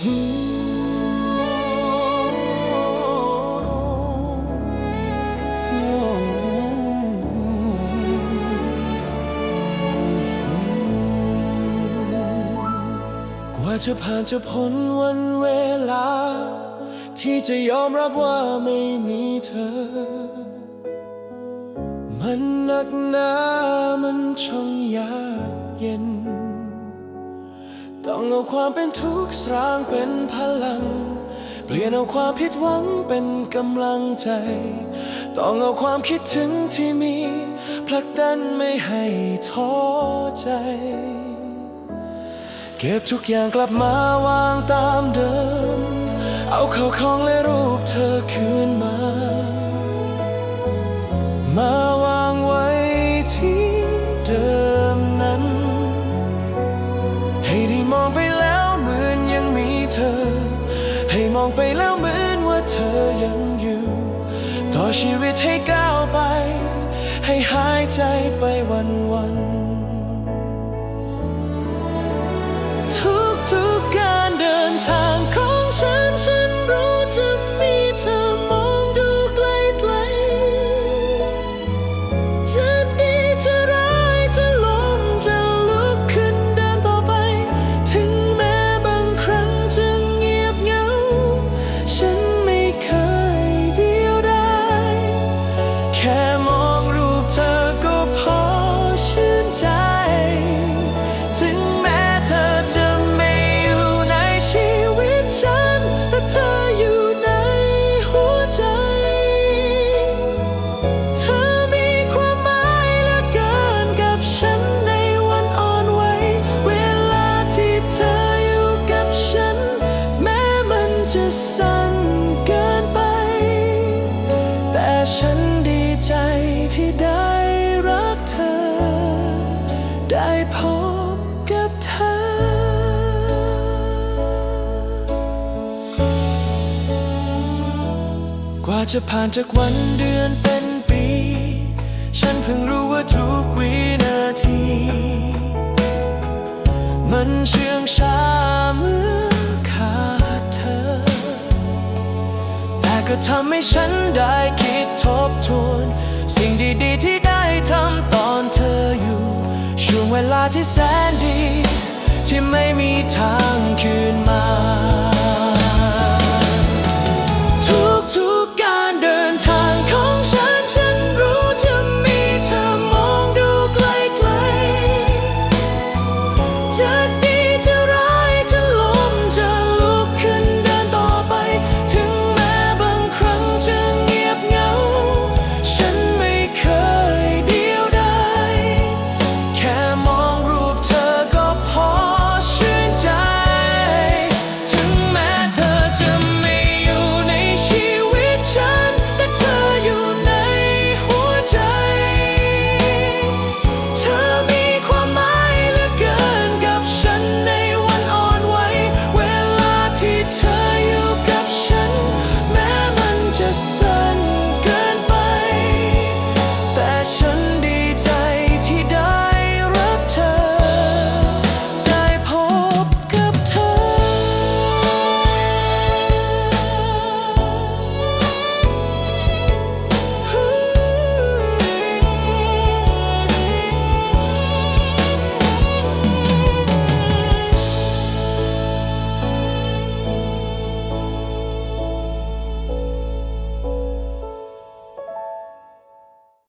ว่าจะผ่านจะพ้นวันเวลา ที่จะยอมรับว่าไม่มีเธอ มันนักหนามันช่องยากเย็น ต้องเอาความเป็นทุกข์สร้างเป็นพลัง เปลี่ยนเอาความผิดหวังเป็นกำลังใจ ต้องเอาความคิดถึงที่มีผลักดันไม่ให้ท้อใจ เก็บทุกอย่างกลับมาวางตามเดิม เอาเข้าของและรูปเธอคืนมา ได้มองไปแล้วเหมือนยังมีเธอ ให้มองไปแล้วเหมือนว่าเธอยังอยู่ ต่อชีวิตให้ก้าวไป ให้หายใจไปวันวัน จะสั้นเกินไป แต่ฉันดีใจที่ได้รักเธอ ได้พบกับเธอ กว่าจะผ่านจากวันเดือนเป็นปี ฉันเพิ่งรู้ว่าทุกวิ ก็ทำให้ฉันได้คิดทบทวน สิ่งดีๆที่ได้ทำตอนเธออยู่ ช่วงเวลาที่แสนดี ที่ไม่มีทางคืนมา